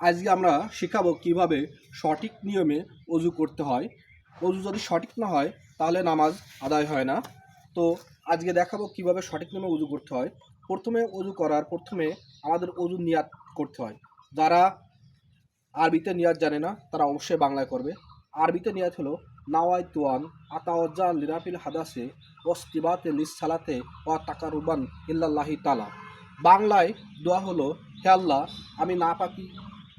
আজকে আমরা শেখাবো কীভাবে সঠিক নিয়মে অজু করতে হয়। অজু যদি সঠিক না হয়, তাহলে নামাজ আদায় হয় না। তো আজকে দেখাবো কীভাবে সঠিক নিয়মে অজু করতে হয়। প্রথমে অজু করার, প্রথমে আমাদের অজু নিয়াত করতে হয়। যারা আরবিতে নিয়াত জানে না, তারা অবশ্যই বাংলায় করবে। আরবিতে নিয়াত হলো নাওয়াই তোয়ান আতাওয়াজ্জা লিরাফিল হাদাসে ওস্তিবাতে লিস সালাতে ও তাকারুবান ইল্লাল্লাহি তালা বাংলায় দোয়া হলো, হে আল্লাহ, আমি না পাকি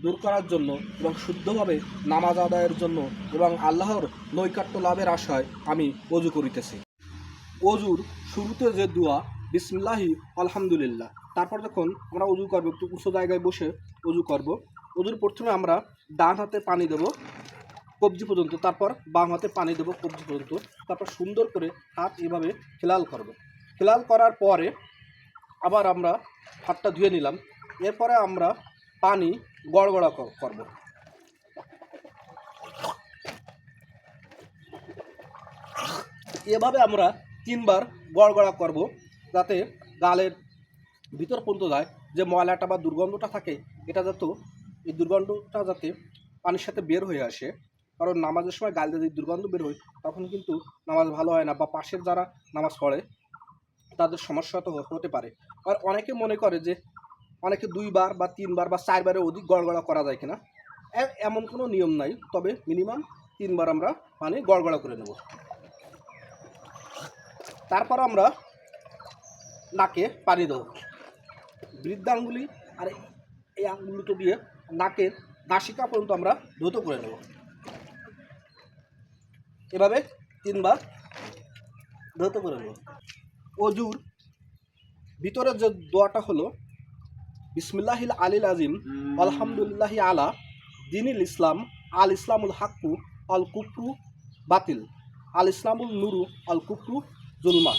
দূর করার জন্য এবং শুদ্ধভাবে নামাজ আদায়ের জন্য এবং আল্লাহর নৈকাট্য লাভের আশায় আমি অজু করিতেছি। অজুর শুরুতে যে দোয়া, বিসমিল্লাহি, আলহামদুলিল্লাহ, তারপর যখন আমরা অজু করব, একটু উঁচু জায়গায় বসে অজু করব, অজুর প্রথমে আমরা ডান হাতে পানি দেব কবজি পর্যন্ত, তারপর বাম হাতে পানি দেব কবজি পর্যন্ত, তারপর সুন্দর করে হাত এভাবে খেলাল করব। খেলাল করার পরে আবার আমরা হাতটা ধুয়ে নিলাম। এরপরে আমরা পানি গড়গড়া কর- করব। এভাবে আমরা তিনবার গড়গড়া করব যাতে গালের ভিতর পর্যন্ত যায়, যে ময়লাটা বা দুর্গন্ধটা থাকে, এটা যাতে এই দুর্গন্ধটা যাতে পানির সাথে বের হয়ে আসে। কারণ নামাজের সময় গাল যদি দুর্গন্ধ বের হয়, তখন কিন্তু নামাজ ভালো হয় না বা পাশের যারা নামাজ পড়ে, তাদের সমস্যা তো হতে পারে। আর অনেকে মনে করে যে অনেকে দুইবার বা তিনবার বা চারবারের অধিক গড়গড়া করা যায় কিনা এমন কোনো নিয়ম নাই। তবে মিনিমাম তিনবার আমরা পানি গড়গড়া করে নেব। তারপর আমরা নাকে পানি দেবো। বৃদ্ধাঙ্গুলি আর এই আঙ্গুলটো দিয়ে নাকের নাসিকা পর্যন্ত আমরা ধৌত করে নেব। এভাবে তিনবার ধৌত করে নেব। অজুর ভিতরের যে দোয়াটা হলো বিসমিল্লাহিল আলিল আজিম, আলহামদুলিল্লাহি আলা দিনিল ইসলাম, আল ইসলামুল হাক্কু, আল কুফরু বাতিল, আল ইসলামুল নুরু, আল কুফরু জুলমা।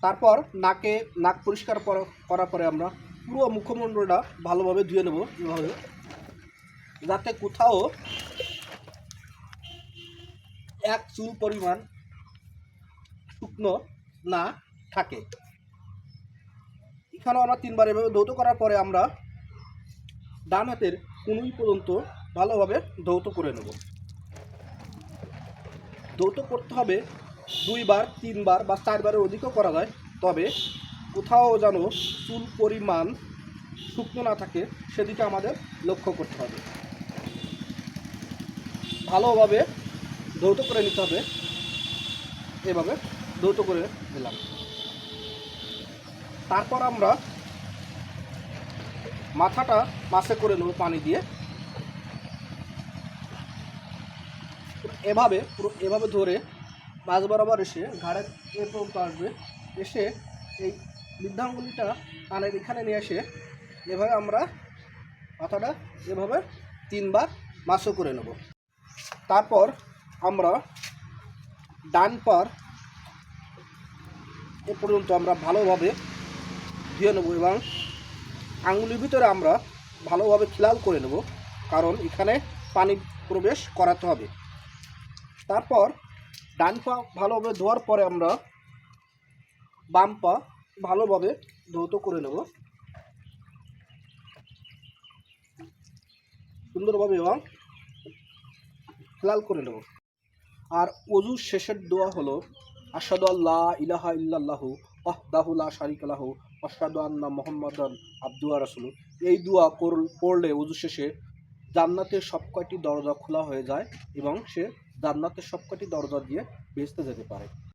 তারপর নাকে নাক পরিষ্কার পর- করার পরে আমরা পুরো মুখমণ্ডলটা ভালোভাবে ধুয়ে নেব এভাবে। যাতে কোথাও এক চুল পরিমাণ শুকনো না থাকে। এখানেও আমরা তিনবার এভাবে ধৌত করার পরে আমরা ডান হাতের কুনুই পর্যন্ত ভালোভাবে ধৌত করে নেব। ধৌত করতে হবে দুইবার, তিনবার বা চারবারের অধিকও করা যায়, তবে কোথাও যেন চুল পরিমাণ শুকনো না থাকে, সেদিকে আমাদের লক্ষ্য করতে হবে। ভালোভাবে ধৌত করে নিতে হবে। এভাবে ধৌত করে দিলাম তারপর আমরা মাথাটা মাসে করে নেব পানি দিয়ে। এভাবে, পুরো এভাবে ধরে মাছ বরাবর এসে ঘাড়ের এ পর্যন্ত আসবে। এসে এই বৃদ্ধাঙ্গুলিটা কানের এখানে নিয়ে এসে এভাবে আমরা মাথাটা এভাবে তিনবার মাসও করে নেব। তারপর আমরা ডান পার এ পর্যন্ত আমরা ভালোভাবে ধুয়ে নেব এবং আঙুলের ভিতরে আমরা ভালোভাবে খিলাল করে নেব, কারণ এখানে পানি প্রবেশ করাতে হবে। তারপর ডান পা ভালোভাবে ধোয়ার পরে আমরা বাম পা ভালোভাবে ধৌত করে নেব। সুন্দরভাবে এবং লাল করে নেব। আর অজুর শেষের দোয়া হলো আসাদু আল্লাহ ইলাহা ইল্লাল্লাহু লা শারিকা লাহু আশহাদু আন্না মুহাম্মাদান আব্দুয়া রাসুল এই দুয়া পড়লে উজু শেষে জান্নাতের সব কয়টি দরজা খোলা হয়ে যায় এবং সে জান্নাতের সবকটি দরজা দিয়ে বেঁচতে যেতে পারে।